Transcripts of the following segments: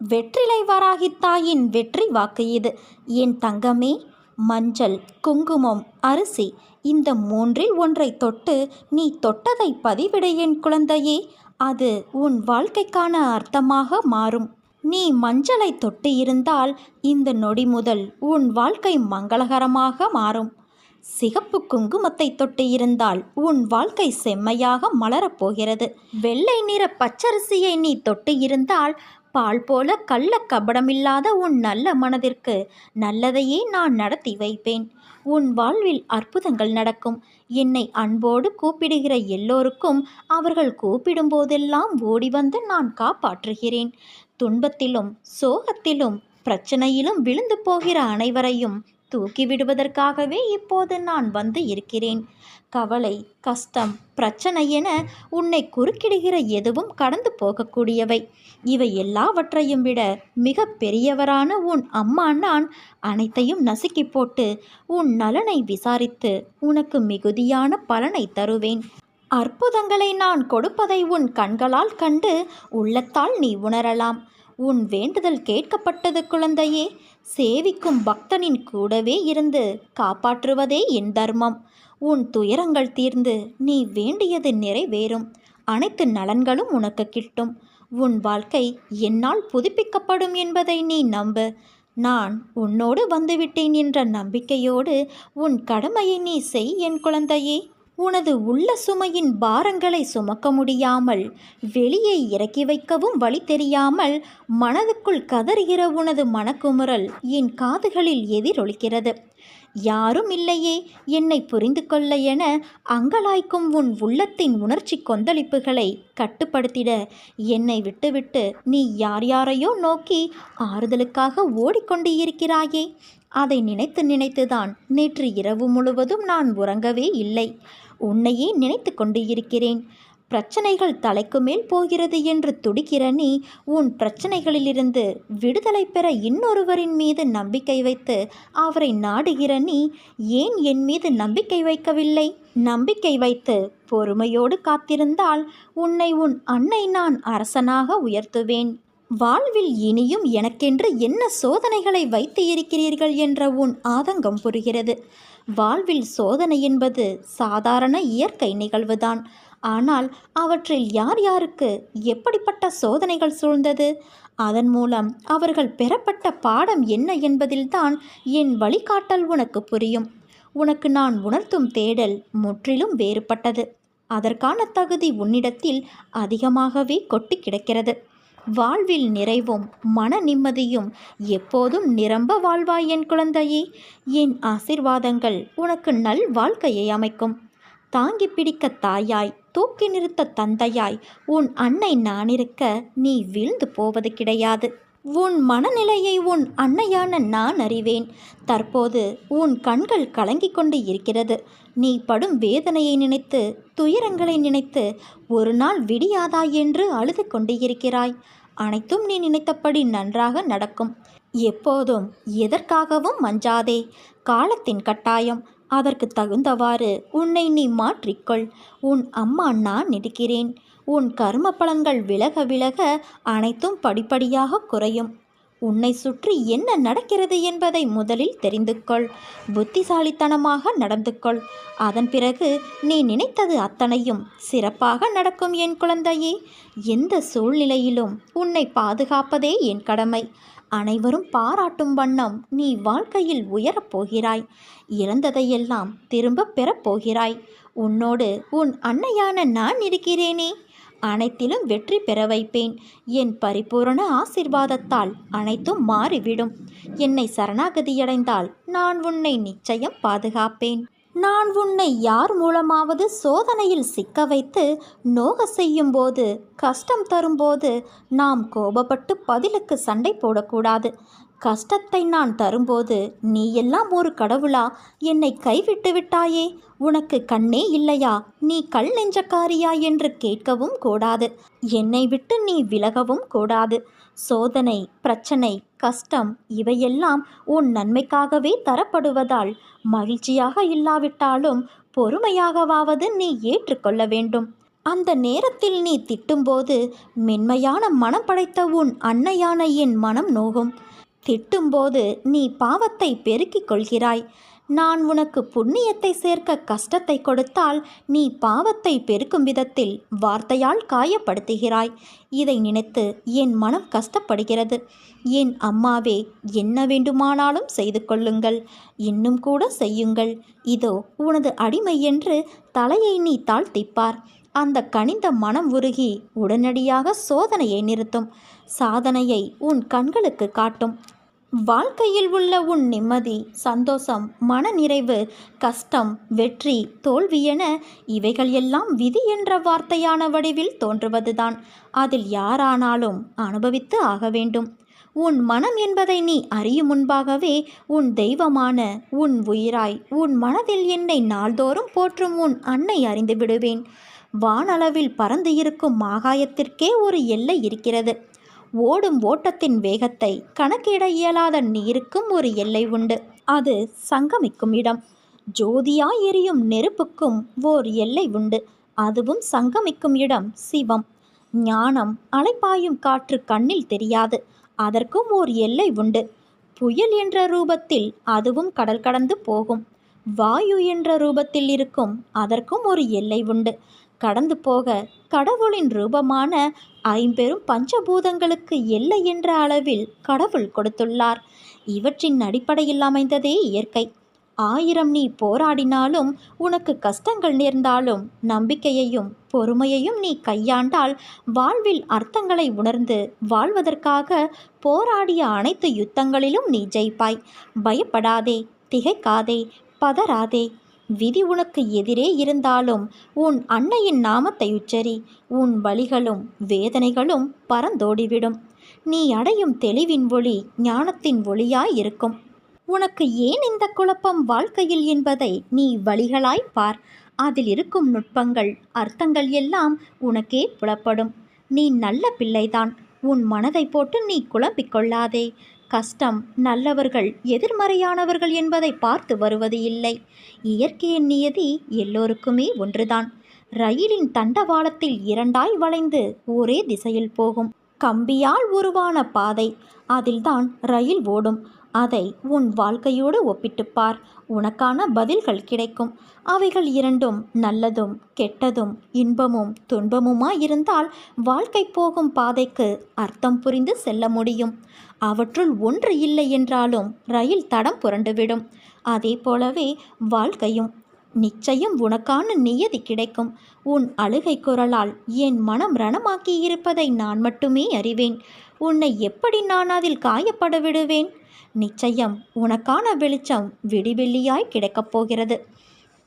வெற்றிலை வராகி தாயின் வெற்றி வாக்கு இது. என் தங்கமே மஞ்சள் குங்குமம் அரிசி இந்த மூன்றில் ஒன்றை தொட்டு நீ தொட்டதை பதிவிடு என் குழந்தையே. அது உன் வாழ்க்கைக்கான அர்த்தமாக மாறும். நீ மஞ்சளை தொட்டு இருந்தால் இந்த நொடி முதல் உன் வாழ்க்கை மங்களகரமாக மாறும். சிகப்பு குங்குமத்தை தொட்டு இருந்தால் உன் வாழ்க்கை செம்மையாக மலரப்போகிறது வெள்ளை நிற பச்சரிசியை நீ தொட்டு இருந்தால் பால் போல கள்ள கபடமில்லாத உன் நல்ல மனதிற்கு நல்லதையே நான் நடத்தி வைப்பேன். உன் வாழ்வில் அற்புதங்கள் நடக்கும். என்னை அன்போடு கூப்பிடுகிற எல்லோருக்கும் அவர்கள் கூப்பிடும் போதெல்லாம் ஓடி வந்து நான் காப்பாற்றுகிறேன். துன்பத்திலும் சோகத்திலும் பிரச்சனையிலும் விழுந்து போகிற அனைவரையும் தூக்கிவிடுவதற்காகவே இப்போது நான் வந்து இருக்கிறேன். கவலை கஷ்டம் பிரச்சனை என உன்னை குறுக்கிடுகிற எதுவும் கடந்து போகக்கூடியவை. இவை எல்லாவற்றையும் விட மிக பெரியவரான உன் அம்மா நான் அனைத்தையும் நசுக்கி போட்டு உன் நலனை விசாரித்து உனக்கு மிகுதியான பலனை தருவேன். அற்புதங்களை நான் கொடுப்பதை உன் கண்களால் கண்டு உள்ளத்தால் நீ உணரலாம். உன் வேண்டுதல் கேட்கப்பட்டது குழந்தையே. சேவிக்கும் பக்தனின் கூடவே இருந்து காப்பாற்றுவதே என் தர்மம். உன் துயரங்கள் தீர்ந்து நீ வேண்டியது நிறைவேறும். அனைத்து நலன்களும் உனக்கு கிட்டும். உன் வாழ்க்கை என்னால் புதுப்பிக்கப்படும் என்பதை நீ நம்பு. நான் உன்னோடு வந்துவிட்டேன் என்ற நம்பிக்கையோடு உன் கடமையை நீ செய் என் குழந்தையே. உனது உள்ள சுமையின் பாரங்களை சுமக்க முடியாமல் வெளியே இறக்கி வைக்கவும் வழி தெரியாமல் மனதுக்குள் கதறுகிற உனது மனக்குமுறல் என் காதுகளில் எதிரொலிக்கிறது. யாரும் இல்லையே என்னை புரிந்து கொள்ள என அங்கலாய்க்கும் உன் உள்ளத்தின் உணர்ச்சி கொந்தளிப்புகளை கட்டுப்படுத்திட என்னை விட்டுவிட்டு நீ யார் யாரையோ நோக்கி ஆறுதலுக்காக ஓடிக்கொண்டு இருக்கிறாயே. அதை நினைத்து நினைத்துதான் நேற்று இரவு முழுவதும் நான் உறங்கவே இல்லை. உன்னையே நினைத்து கொண்டு இருக்கிறேன். பிரச்சனைகள் தலைக்கு மேல் போகிறது என்று துடிக்கிற நீ உன் பிரச்சனைகளிலிருந்து விடுதலை பெற இன்னொருவரின் மீது நம்பிக்கை வைத்து அவரை நாடுகிற நீ ஏன் என் மீது நம்பிக்கை வைக்கவில்லை? நம்பிக்கை வைத்து பொறுமையோடு காத்திருந்தால் உன்னை உன் அன்னை நான் அரசனாக உயர்த்துவேன். வாழ்வில் இனியும் எனக்கென்று என்ன சோதனைகளை வைத்து இருக்கிறீர்கள் என்ற உன் ஆதங்கம் புரிகிறது. வாழ்வில் சோதனை என்பது சாதாரண இயற்கை நிகழ்வுதான். ஆனால் அவற்றில் யார் யாருக்கு எப்படிப்பட்ட சோதனைகள் சூழ்ந்தது? அதன் மூலம் அவர்கள் பெறப்பட்ட பாடம் என்ன என்பதில்தான் என் வழிகாட்டல் உனக்கு புரியும். உனக்கு நான் உணர்த்தும் தேடல் முற்றிலும் வேறுபட்டது. அதற்கான தகுதி உன்னிடத்தில் அதிகமாகவே கொட்டி கிடக்கிறது. வாழ்வில் நிறைவும் மன நிம்மதியும் எப்போதும் நிரம்ப வாழ்வாய் என் குழந்தையே. என் ஆசிர்வாதங்கள் உனக்கு நல் வாழ்க்கையை அமைக்கும். தாங்கி பிடிக்க தாயாய் தூக்கி நிறுத்த தந்தையாய் உன் அன்னை நானிருக்க நீ வீழ்ந்து போவது கிடையாது. உன் மனநிலையை உன் அன்னையான நான் அறிவேன். தற்போது உன் கண்கள் கலங்கிக் கொண்டு இருக்கிறது. நீ படும் வேதனையை நினைத்து துயரங்களை நினைத்து ஒரு நாள் விடியாதா என்று அழுது கொண்டு இருக்கிறாய். அனைத்தும் நீ நினைத்தபடி நன்றாக நடக்கும். எப்போதும் எதற்காகவும் மஞ்சாதே. காலத்தின் கட்டாயம். அதற்கு தகுந்தவாறு உன்னை நீ மாற்றிக்கொள். உன் அம்மா நான் இருக்கிறேன் உன் கர்ம பலன்கள் விலக விலக அனைத்தும் படிப்படியாக குறையும். உன்னை சுற்றி என்ன நடக்கிறது என்பதை முதலில் தெரிந்து கொள். புத்திசாலித்தனமாக நடந்து கொள். அதன் பிறகு நீ நினைத்தது அத்தனையும் சிறப்பாக நடக்கும் என் குழந்தையே. எந்த சூழ்நிலையிலும் உன்னை பாதுகாப்பதே என் கடமை. அனைவரும் பாராட்டும் வண்ணம் நீ வாழ்க்கையில் உயரப் போகிறாய். திரும்பப் திரும்ப பெறப்போகிறாய் உன்னோடு உன் அன்னையான நான் இருக்கிறேனே. அனைத்திலும் வெற்றி பெற வைப்பேன். என் பரிபூரண ஆசிர்வாதத்தால் அனைத்தும் மாறிவிடும். என்னை சரணாகதியடைந்தால் நான் உன்னை நிச்சயம் பாதுகாப்பேன். நான் உன்னை யார் மூலமாவது சோதனையில் சிக்க வைத்து நோக செய்யும்போது கஷ்டம் தரும்போது நாம் கோபப்பட்டு பதிலுக்கு சண்டை போடக்கூடாது. கஷ்டத்தை நான் தரும்போது நீ எல்லாம் ஒரு கடவுளா? என்னை கைவிட்டு விட்டாயே. உனக்கு கண்ணே இல்லையா? நீ கல் நெஞ்சக்காரியா என்று கேட்கவும் கூடாது. என்னை விட்டு நீ விலகவும் கூடாது. சோதனை பிரச்சனை கஷ்டம் இவையெல்லாம் உன் நன்மைக்காகவே தரப்படுவதால் மகிழ்ச்சியாக இல்லாவிட்டாலும் பொறுமையாகவாவது நீ ஏற்றுக்கொள்ள வேண்டும். அந்த நேரத்தில் நீ திட்டும்போது மென்மையான மனம் படைத்த உன் அன்னையான என் மனம் நோகும். திட்டும்போது நீ பாவத்தை பெருக்கிக் கொள்கிறாய். நான் உனக்கு புண்ணியத்தை சேர்க்க கஷ்டத்தை கொடுத்தால் நீ பாவத்தை பெருக்கும் விதத்தில் வார்த்தையால் காயப்படுத்துகிறாய். இதை நினைத்து என் மனம் கஷ்டப்படுகிறது. என் அம்மாவே என்ன வேண்டுமானாலும் செய்து கொள்ளுங்கள். இன்னும் கூட செய்யுங்கள். இதோ உனது அடிமை என்று தலையை நீ தாழ்த்திப்பார். அந்த கனிந்த மனம் உருகி உடனடியாக சோதனையை நிறுத்தும். சாதனையை உன் கண்களுக்கு காட்டும். வாழ்க்கையில் உள்ள உன் நிம்மதி சந்தோஷம் மனநிறைவு கஷ்டம் வெற்றி தோல்வி என இவைகள் எல்லாம் விதி என்ற வார்த்தையான வடிவில் தோன்றுவதுதான். அதில் யாரானாலும் அனுபவித்து ஆக வேண்டும். உன் மனம் என்பதை நீ அறியும் முன்பாகவே உன் தெய்வமான உன் உயிராய் உன் மனதில் என்னை நாள்தோறும் போற்றும் உன் அன்னை அறிந்து விடுவேன். வானளவில் பறந்து இருக்கும் ஆகாயத்திற்கே ஒரு எல்லை இருக்கிறது. ஓடும் ஓட்டத்தின் வேகத்தை கணக்கிட இயலாத நீருக்கும் ஒரு எல்லை உண்டு. அது சங்கமிக்கும் இடம். ஜோதியாய் எரியும் நெருப்புக்கும் ஓர் எல்லை உண்டு. அதுவும் சங்கமிக்கும் இடம் சிவம். ஞானம் அலைப்பாயும் காற்று கண்ணில் தெரியாது. அதற்கும் ஓர் எல்லை உண்டு. புயல் என்ற ரூபத்தில் அதுவும் கடல் கடந்து போகும். வாயு என்ற ரூபத்தில் இருக்கும் அதற்கும் ஒரு எல்லை உண்டு. கடந்து போக கடவுளின் ரூபமான ஐம்பெரும் பஞ்சபூதங்களுக்கு எல்லை என்ற அளவில் கடவுள் கொடுத்துள்ளார். இவற்றின் அடிப்படையில் அமைந்ததே இயற்கை. ஆயிரம் நீ போராடினாலும் உனக்கு கஷ்டங்கள் நேர்ந்தாலும் நம்பிக்கையையும் பொறுமையையும் நீ கையாண்டால் வாழ்வில் அர்த்தங்களை உணர்ந்து வாழ்வதற்காக போராடிய அனைத்து யுத்தங்களிலும் நீ ஜெயிப்பாய். பயப்படாதே திகைக்காதே பதறாதே விதி உனக்கு எதிரே இருந்தாலும் உன் அன்னையின் நாமத்தை உச்சரி உன் வழிகளும் வேதனைகளும் பறந்தோடிவிடும். நீ அடையும் தெளிவின் ஒளி ஞானத்தின் ஒளியாய் இருக்கும். உனக்கு ஏன் இந்த குழப்பம் வாழ்க்கையில் என்பதை நீ வழிகளாய் பார். அதில் இருக்கும் நுட்பங்கள் அர்த்தங்கள் எல்லாம் உனக்கே புலப்படும். நீ நல்ல பிள்ளைதான். உன் மனதை போட்டு நீ குழம்பிக் கொள்ளாதே. கஷ்டம் நல்லவர்கள் எதிர்மறையானவர்கள் என்பதை பார்த்து வருவது இல்லை. இயற்கையின் நியதி எல்லோருக்குமே ஒன்றுதான். ரயிலின் தண்டவாளத்தில் இரண்டாய் வளைந்து ஒரே திசையில் போகும். கம்பியால் உருவான பாதை. அதில்தான் ரயில் ஓடும். அதை உன் வாழ்க்கையோடு ஒப்பிட்டுப்பார் உனக்கான பதில்கள் கிடைக்கும். அவைகள் இரண்டும் நல்லதும் கெட்டதும் இன்பமும் துன்பமுமாயிருந்தால் வாழ்க்கை போகும் பாதைக்கு அர்த்தம் புரிந்து செல்ல முடியும். அவற்றுள் ஒன்று இல்லை என்றாலும் ரயில் தடம் புரண்டுவிடும். அதே போலவே வாழ்க்கையும் நிச்சயம் உனக்கான நியதி கிடைக்கும். உன் அழுகை குரலால் என் மனம் ரணமாக்கி இருப்பதை நான் மட்டுமே அறிவேன். உன்னை எப்படி நான் அதில் காயப்பட விடுவேன்? நிச்சயம் உனக்கான வெளிச்சம் விடிவெள்ளியாய் கிடைக்கப் போகிறது.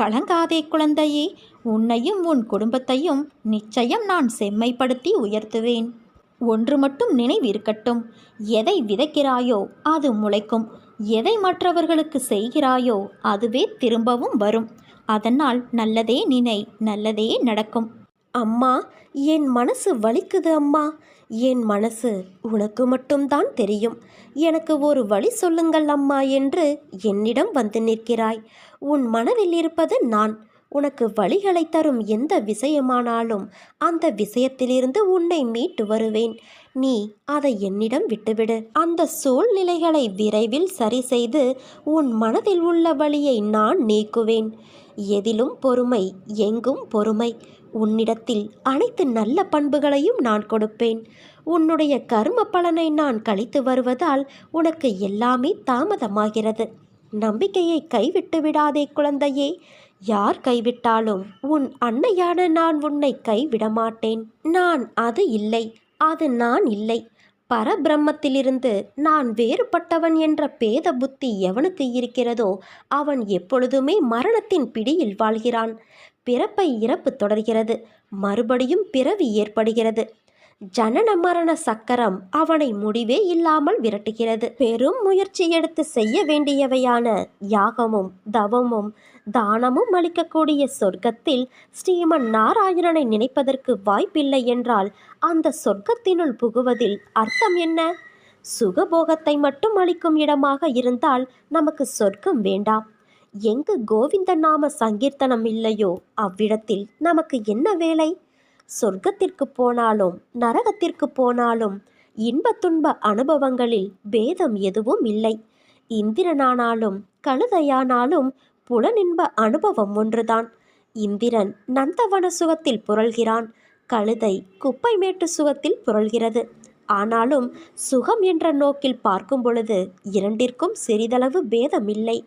கலங்காதே குழந்தையே உன்னையும் உன் குடும்பத்தையும் நிச்சயம் நான் செம்மைப்படுத்தி உயர்த்துவேன். ஒன்று மட்டும் நினைவிருக்கட்டும் எதை விதைக்கிறாயோ அது முளைக்கும். எதை மற்றவர்களுக்கு செய்கிறாயோ அதுவே திரும்பவும் வரும். அதனால் நல்லதே நினை நல்லதே நடக்கும். அம்மா என் மனசு வலிக்குது அம்மா. என் மனசு உனக்கு மட்டும்தான் தெரியும். எனக்கு ஒரு வழி சொல்லுங்கள் அம்மா என்று என்னிடம் வந்து நிற்கிறாய். உன் மனதில் இருப்பது நான். உனக்கு வழிகளை தரும் எந்த விஷயமானாலும் அந்த விஷயத்திலிருந்து உன்னை மீட்டு வருவேன். நீ அதை என்னிடம் விட்டுவிடு. அந்த சூழ்நிலைகளை விரைவில் சரி செய்து உன் மனதில் உள்ள வழியை நான் நீக்குவேன். எதிலும் பொறுமை எங்கும் பொறுமை. உன்னிடத்தில் அனைத்து நல்ல பண்புகளையும் நான் கொடுப்பேன். உன்னுடைய கர்ம பலனை நான் கழித்து வருவதால் உனக்கு எல்லாமே தாமதமாகிறது. நம்பிக்கையை கைவிட்டு விடாதே குழந்தையே. யார் கைவிட்டாலும் உன் அன்னையான நான் உன்னை கைவிட மாட்டேன் நான் அது இல்லை அது நான் இல்லை. பரபிரம்மத்திலிருந்து நான் வேறுபட்டவன் என்ற பேத புத்தி எவனுக்கு இருக்கிறதோ அவன் எப்பொழுதுமே மரணத்தின் பிடியில் வாழ்கிறான். பிறப்பை இறப்பு தொடர்கிறது. மறுபடியும் பிறவி ஏற்படுகிறது. ஜனன மரண சக்கரம் அவனை முடிவே இல்லாமல் விரட்டுகிறது. பெரும் முயற்சி எடுத்து செய்ய வேண்டியவையான யாகமும் தவமும் தானமும் அளிக்கக்கூடிய சொர்க்கத்தில் ஸ்ரீமன் நாராயணனை நினைப்பதற்கு வாய்ப்பில்லை என்றால் அந்த சொர்க்கத்தினுள் புகுவதில் அர்த்தம் என்ன? சுகபோகத்தை மட்டும் அளிக்கும் இடமாக இருந்தால் நமக்கு சொர்க்கம் வேண்டாம். எங்கு கோவிந்த நாம சங்கீர்த்தனம் இல்லையோ அவ்விடத்தில் நமக்கு என்ன வேலை? சொர்க்கத்திற்கு போனாலும் நரகத்திற்கு போனாலும் இன்ப துன்ப அனுபவங்களில் பேதம் எதுவும் இல்லை. இந்திரனானாலும் கழுதையானாலும் புலனின்ப அனுபவம் ஒன்றுதான். இந்திரன் நந்தவன சுகத்தில் புரள்கிறான். கழுதை குப்பை மேட்டு சுகத்தில் புரள்கிறது. ஆனாலும் சுகம் என்ற நோக்கில் பார்க்கும் பொழுது இரண்டிற்கும் சிறிதளவு பேதமில்லை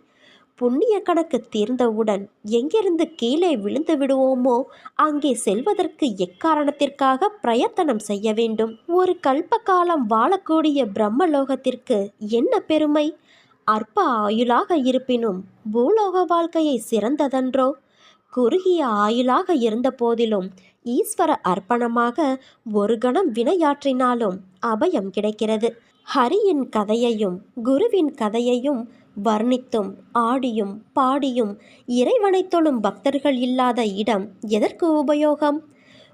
புண்ணிய கணக்கு தீர்ந்தவுடன் எங்கிருந்து கீழே விழுந்து விடுவோமோ அங்கே செல்வதற்கு எக்காரணத்திற்காக பிரயத்தனம் செய்ய வேண்டும். ஒரு கல்ப காலம் வாழக்கூடிய பிரம்மலோகத்திற்கு என்ன பெருமை? அற்ப ஆயுளாக இருப்பினும் பூலோக வாழ்க்கையை சிறந்ததன்றோ? குறுகிய ஆயுளாக இருந்த போதிலும் ஈஸ்வர அர்ப்பணமாக ஒரு கணம் வினையாற்றினாலும் அபயம் கிடைக்கிறது. ஹரியின் கதையையும் குருவின் கதையையும் வர்ணித்தும் ஆடியும் பாடியும் இறைவனை தொழும் பக்தர்கள் இல்லாத இடம் எதற்கு உபயோகம்?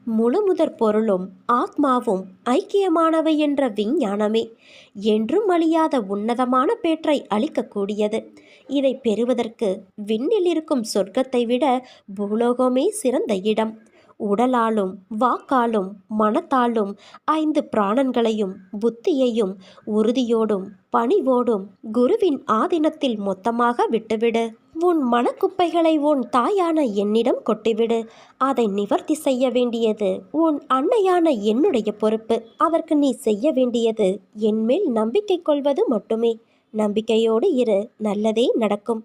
முழு முதற் பொருளும் ஆத்மாவும் ஐக்கியமானவை என்ற விஞ்ஞானமே. என்றும் அழியாத உன்னதமான பேற்றை அளிக்கக்கூடியது. இதை பெறுவதற்கு விண்ணில் இருக்கும் சொர்க்கத்தை விட பூலோகமே சிறந்த இடம். உடலாலும் வாக்காலும் மனத்தாலும் ஐந்து பிராணன்களையும் புத்தியையும் உறுதியோடும் பணிவோடும் குருவின் ஆதீனத்தில் மொத்தமாக விட்டுவிடு. உன் மனக்குப்பைகளை உன் தாயான என்னிடம் கொட்டிவிடு. அதை நிவர்த்தி செய்ய வேண்டியது உன் அன்னையான என்னுடைய பொறுப்பு. அவருக்கு நீ செய்ய வேண்டியது என்மேல் நம்பிக்கை கொள்வது மட்டுமே. நம்பிக்கையோடு இரு. நல்லதே நடக்கும்.